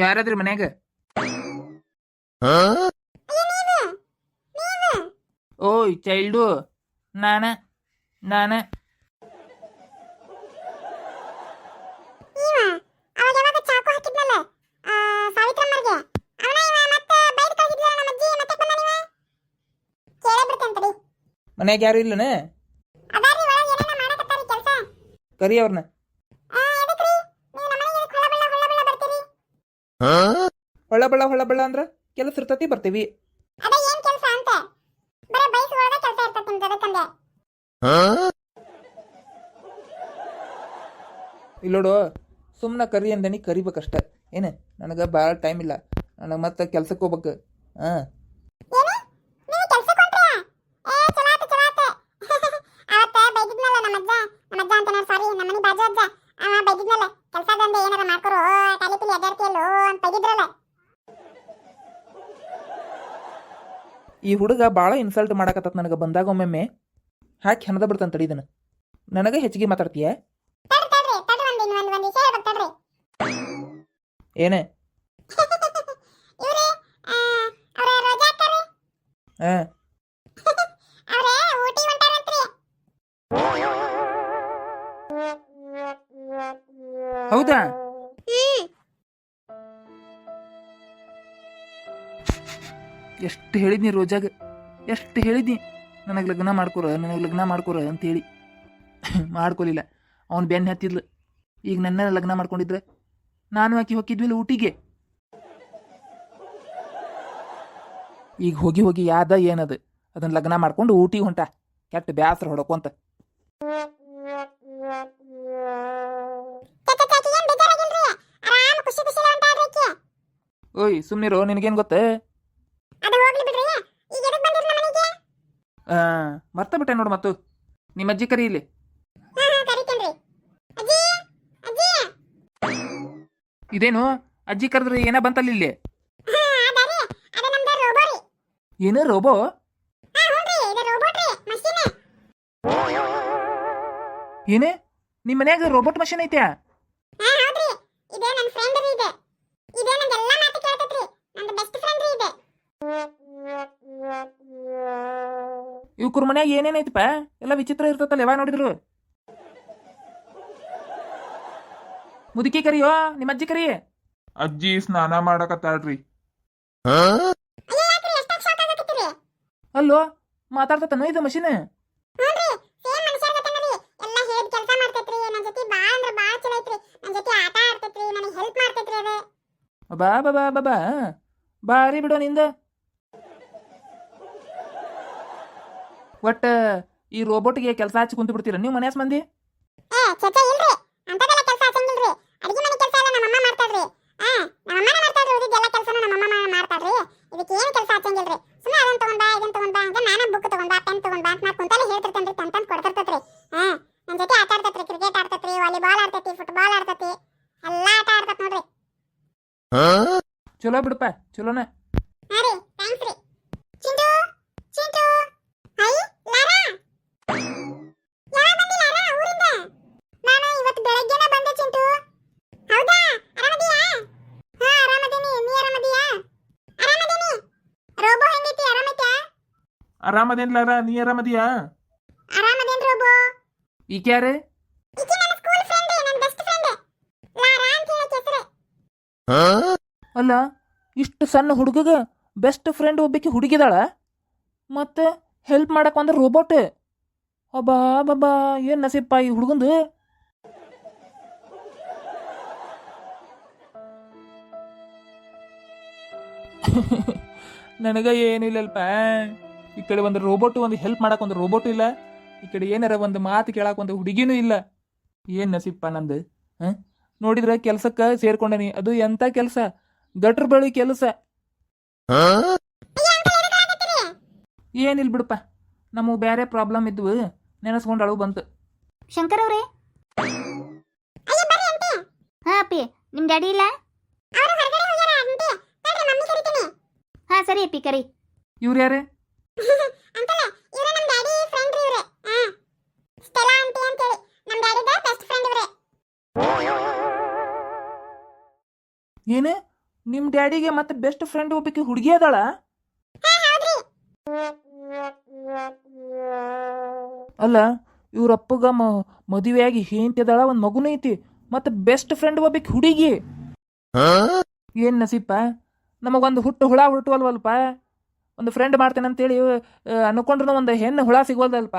ಯಾರಾದ್ರಿ ಮನ್ಯಾಗ? ಓಯ್ ಚೈಲ್ಡು ನಾನ ನಾನ. ಮನ್ಯಾಗ ಯಾರು ಯಾವಾಗ ಕರಿ ಹಾಕಿದ್ನಲ್ಲ ಆ, ಸಾವಿತ್ರಮ್ಮರ್ಗೆ ಅವನ ಇವ ಮತ್ತೆ ಬೈದ್ ಕಳ್ದಿದ್ಲ ನಮ್ಮ ಅಜ್ಜಿ ಮತ್ತೆ ಬಂದ ನೀವ ಕೇಳೇ ಬಿಡ್ತೇನೆ ತಡಿ ಮನ್ಯಾಗ ಯಾರು ಇಲ್ಲನ ಅದಾರಿ ಒಳಗೆ ಏನೇನ ಮಾಡಕತ್ತಾರಿ ಕೆಲಸ ಕರಿ ಅವ್ರನ್ನ ಎದಕ್ರಿ ನೀವು ನಮ್ಮನೆಗೆ ಎದಕ್ ಹೊಳ ಬಳ್ಳ ಹೊಳ ಬಳ್ಳ ಬರ್ತೀರಿ ಹೊಳ ಹೊಳಬಳ ಹೊಳ ಅಂದ್ರ ಕೆಲಸ ಇರ್ತತಿ ಬರ್ತೀವಿ. ಇಲ್ಲೋಡು ಸುಮ್ಮನೆ ಕರಿ ಅಂದನಿ ಕರಿಬೇಕಷ್ಟ. ಏನು ನನಗೆ ಭಾಳ ಟೈಮ್ ಇಲ್ಲ. ನನಗೆ ಮತ್ತೆ ಕೆಲ್ಸಕ್ಕೆ ಹೋಗ್ಬೇಕು. ಹಾಂ ಏನು ನೀವು ಕೆಲ್ಸಕ್ಕೆ ಹೊಂಟ್ರಾ ಏ ಚಲಾತ ಚಲಾತ ಅವತ್ತ ಬೈದಿದ್ನಲ್ಲ ನಮ್ಮ ಅಜ್ಜ ನಮ್ಮ ಅಜ್ಜ ಅಂತಾನೆ ಸಾರಿ ನಮ್ಮ ಮನೆ ಬಾಜು ಅಜ್ಜ ಅವ ಬೈದಿದ್ನಲ್ಲ ಕೆಲ್ಸದಂದೆ ಏನಾರ ಮಾಡ್ಕೊರು ತಲೆ ಪಿಲಿ ಅಡ್ಡಾಡ್ತಿಯಲ್ಲೋ ಅಂತ ಬೈದಿದ್ರಲ್ಲ ಈ ಹುಡುಗ ಭಾಳ ಇನ್ಸಲ್ಟ್ ಮಾಡಕತ್ತ ನನಗೆ. ಬಂದಾಗ ಒಮ್ಮೆಮ್ಮೆ ಹಾಕಿ ಹೆಣದ ಬಿಡ್ತಾನೆ ಇದನ್ನು. ನನಗೆ ಹೆಚ್ಚಿಗೆ ಮಾತಾಡ್ತೀಯ? ತಡ್ರಿ ಹೌದಾ ತಡ್ರಿ. ಎಷ್ಟು ಹೇಳಿದ್ನಿ ರೋಜಾಗ? ಎಷ್ಟು ಹೇಳಿದ್ನಿ? ನನಗೆ ಲಗ್ನ ಮಾಡ್ಕೊರ ನನಗೆ ಲಗ್ನ ಮಾಡ್ಕೊರ ಅಂತೇಳಿ. ಮಾಡ್ಕೊಲಿಲ್ಲ. ಅವ್ನು ಬೆನ್ನ ಹತ್ತಿದ್ಲು. ಈಗ ನನ್ನ ಲಗ್ನ ಮಾಡ್ಕೊಂಡಿದ್ರೆ ನಾನು ಆಕಿ ಹೋಗಿದ್ವಿಲ್ಲ ಊಟಿಗೆ. ಈಗ ಹೋಗಿ ಹೋಗಿ ಯಾದ ಏನದು? ಅದನ್ನ ಲಗ್ನ ಮಾಡ್ಕೊಂಡು ಊಟಿಗೆ ಹೊಂಟ. ಕೆಟ್ಟ ಬ್ಯಾಸರ ಹೊಡ್ಕೊಂತ. ಓಯ್ ಸುಮ್ಮನಿರೋ ನಿನಗೇನು ಗೊತ್ತ? ಮರ್ತ ಬಿಟ್ಟೆ ನೋಡು ಮತ್ತು. ನಿಮ್ಮ ಅಜ್ಜಿ ಕರಿ ಇಲ್ಲಿ ಇದೇನು? ಅಜ್ಜಿ ಕರೆದ್ರೆ ಏನ ಬಂತಲ್ಲ ಇಲ್ಲಿ? ಏನು ರೋಬೋ? ಏನೇ? ನಿಮ್ಮ ಮನ್ಯಾಗ ರೋಬೋಟ್ ಮಷಿನ್ ಐತ್ಯಾ? ಹಾ ಹೌದ್ರಿ ಇದೇ ನನ್ನ ಫ್ರೆಂಡ್ ರೀ ಇದೆ ಇದೇ ನಂದು ಎಲ್ಲಾ ಮಾತು ಕೇಳ್ತೈತ್ರಿ ನಂದು ಬೆಸ್ಟ್ ಫ್ರೆಂಡ್ ರೀ ಇದೆ ಇವ್ಕುರ್ ಮನ್ಯಾಗ ಏನೇನೈತಪ್ಪ ಎಲ್ಲ ವಿಚಿತ್ರ ಇರ್ತತಲ್ಲ ಯಾವಾಗ ನೋಡಿದ್ರು? ಮುದುಕಿ ಕರಿಯೋ ನಿಮ್ಮ ಅಜ್ಜಿ ಕರಿ? ಅಜ್ಜಿ ಸ್ನಾನ ಮಾಡಕತ್ತಾಳ್ರಿ. ಅಯ್ಯೋ ಯಾಕ್ರಿ ಎಷ್ಟಾಗ್ ಶಾಕ್ ಆಗಕತ್ತೀರಿ ಅಲ್ಲೋ ಮಾತಾಡ್ತತನೋ ಇದು ಮಷಿನ್? ಹ್ಞೂನ್ರಿ ಸೇಮ್ ಮನುಷ್ಯರ ಗತನರಿ ಎಲ್ಲ ಹೇಳಿದ ಕೆಲಸ ಮಾಡ್ತೈತ್ರಿ ನನ್ನ ಜೊತೆ ಭಾಳ ಅಂದ್ರೆ ಭಾಳ ಚಲೋ ಐತ್ರಿ. ನನ್ನ ಜೊತೆ ಆಟ ಆಡ್ತೈತ್ರಿ ನನಗೆ ಹೆಲ್ಪ್ ಮಾಡ್ತೈತ್ರಿ ಅದು. ಬಾ ಬಾ ಬಾ ಬಾ ಬಾ ಬಾರಿ ಬಿಡೋ ನಿಂದ. ಒಟ್ಟ ಈ ರೋಬೋಟ್ಗೆ ಕೆಲಸ ಹಚ್ಚಿ ಕುಂತು ಬಿಡ್ತೀರ ನೀವು ಮನ್ಯಾಸ್ ಮಂದಿ? ಚಲೋ ಬಿಡಪ್ಪ ಇಲ್ರಿ ಆರಾಮದೇನ್ಲಾರ ನೀ ಆರಾಮದಿಯಾ? ಆರಾಮದೇನ್ ರೋಬೋ ಈಕೆ ಯಾರೇ? ಈಕಿ ನನ್ನ ಸ್ಕೂಲ್ ಫ್ರೆಂಡ್ ನನ್ನ ಬೆಸ್ಟ್ ಫ್ರೆಂಡ್ ಲಾರಾ ಅಂತ ಹೇಳಕ್ಕೆ ಹೆಸರು ಅಲ್ಲ ಇಷ್ಟು ಸಣ್ಣ ಹುಡುಗಗ ಬೆಸ್ಟ್ ಫ್ರೆಂಡ್ ಒಬ್ಬಾಕಿ ಹುಡುಗಿದಾಳ? ಮತ್ತೆ ಹೆಲ್ಪ್ ಮಾಡಕ್ ಅಂದ್ರೆ ರೋಬೋಟ್ ಅಬ್ಬಾ ಬಾಬಾ ಏನು ನಸೀಪ್ಪ ಈ ಹುಡುಗಂದು? ನನಗ ಏನಿಲ್ಲಲ್ಪ ಈ ಕಡೆ ಒಂದು ರೋಬೋಟ್ ಒಂದು ಹೆಲ್ಪ್ ಮಾಡಕ್ ಒಂದು ರೋಬೋಟ್ ಇಲ್ಲ. ಈ ಕಡೆ ಏನಾರ ಒಂದು ಮಾತು ಕೇಳಕ್ ಒಂದು ಹುಡುಗಿನೂ ಇಲ್ಲ. ಏನು ನಸೀಪ್ಪ ನಂದು ಹಾಂ? ನೋಡಿದ್ರೆ ಕೆಲಸಕ್ಕೆ ಸೇರ್ಕೊಂಡನಿ. ಅದು ಎಂಥ ಕೆಲಸ? ಗಟ್ರ ಬಳಿ ಕೆಲಸ. ಏನಿಲ್ಲ ಬಿಡಪ್ಪ ನಮಗೆ ಬೇರೆ ಪ್ರಾಬ್ಲಮ್ ಇದ್ವು. ನೆನೆಸ್ಕೊಂಡು ಅಳು ಬಂತು. ಶಂಕರ್ ಅವ್ರೆ? ಹಾ ಅಪ್ಪಿ ನಿಮ್ ಡ್ಯಾಡಿ ಇಲ್ಲ? ಅವರು ಹೊರಗಡೆ ಹೋಗ್ಯಾರ ಅಂತೆ. ತಡ್ರಿ ಮಮ್ಮಿ ಕರಿತೀನಿ. ಹಾ ಸರಿ ಅಪ್ಪಿ ಕರಿ. ಇವ್ರು ಯಾರೇ? ಏನು ನಿಮ್ಮ ಡ್ಯಾಡಿಗೆ ಮತ್ತೆ ಬೆಸ್ಟ್ ಫ್ರೆಂಡ್ ಒಬ್ಬಾಕಿ ಹುಡುಗಿ ಅದಾಳ? ಅಲ್ಲ ಇವ್ರಪ್ಪಗ ಮ, ಮದುವೆಯಾಗಿ ಹೆಂಡತಿ ಅದಾಳ, ಒಂದು ಮಗುನೂ ಐತಿ, ಮತ್ತೆ ಬೆಸ್ಟ್ ಫ್ರೆಂಡ್ ಒಬ್ಬಕ್ಕೆ ಹುಡುಗಿ. ಏನ್ ನಸೀಪ? ನಮಗೊಂದು ಹುಟ್ಟು ಹುಳ ಹುಟ್ಟುವಲ್ವಲ್ಪ? ಒಂದು ಫ್ರೆಂಡ್ ಮಾಡ್ತೇನೆ ಅಂತೇಳಿ ಅನ್ಕೊಂಡ್ರು ಒಂದು ಹೆಣ್ಣು ಹುಳ ಸಿಗೋಲ್ದಲ್ಪ